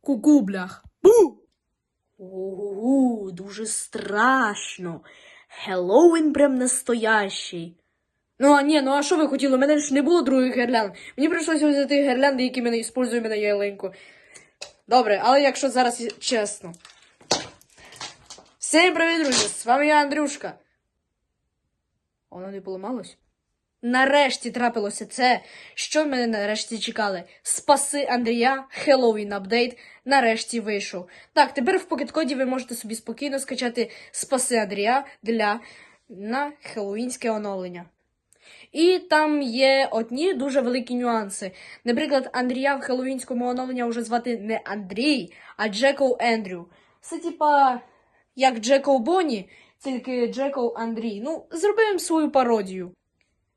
Ку-ку, блях. Бу! Угу, дуже страшно. Хеллоуін прям настоящий. Ну, а ні, ну а що ви хотіли? У мене ж не було других гірлянд. Мені прийшлося взяти гірлянди, які ми не використовуємо на ялинку. Добре, але якщо зараз чесно. Всім привіт, друзі! З вами я Андрюшка. Воно не поламалось? Нарешті трапилося це, що мене нарешті чекали. Спаси Андрія, Хеллоуін апдейт нарешті вийшов. Так, тепер в покеткоді ви можете собі спокійно скачати Спаси Андрія для на хеллоуінське оновлення. І там є одні дуже великі нюанси. Наприклад, Андрія в хеллоуінському оновленні вже звати не Андрій, а Джеков Ендрю. Це типа як Джеков Бонні, тільки Джеков Андрій. Ну, зробимо свою пародію.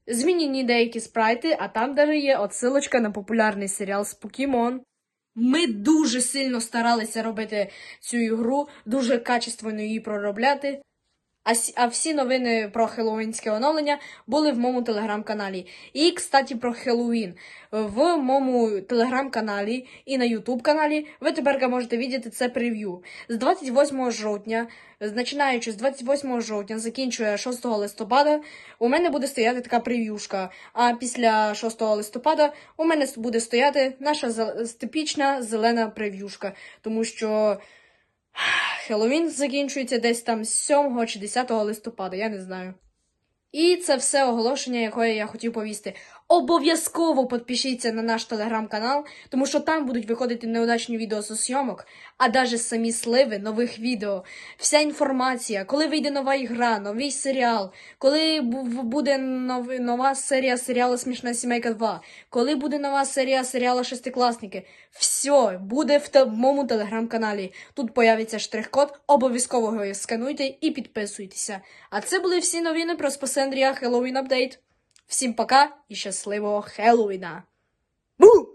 Змінені деякі спрайти, а там даже є отсилочка на популярний серіал з Покемон. Ми дуже сильно старалися робити цю ігру, дуже качественно її проробляти. А, а всі новини про хеллоуінське оновлення були в моєму телеграм-каналі. І, кстати, про Хеллоуін. В моєму телеграм-каналі і на ютуб каналі ви тепер можете бачити це прев'ю. З 28 жовтня, починаючи з 28 жовтня, закінчує 6 листопада, у мене буде стояти така прев'юшка. А після 6 листопада у мене буде стояти наша типічна зелена прев'юшка. Тому що. Хеллоуін закінчується десь там 7 чи 10 листопада, я не знаю. І це все оголошення, яке я хотів повісти. Обов'язково підпишіться на наш телеграм-канал, тому що там будуть виходити неудачні відео з зйомок, а навіть самі сливи нових відео. Вся інформація, коли вийде нова ігра, новий серіал, коли буде нов- нова серія серіалу Смішна сімейка 2, коли буде нова серія серіалу Шестикласники. Все буде в, моєму телеграм-каналі. Тут появиться штрих-код, обов'язково його скануйте і підписуйтеся. А це були всі новини про Спасендрія Хеллоуін апдейт. Всім пока і щасливого Хеллоуіна! Бу!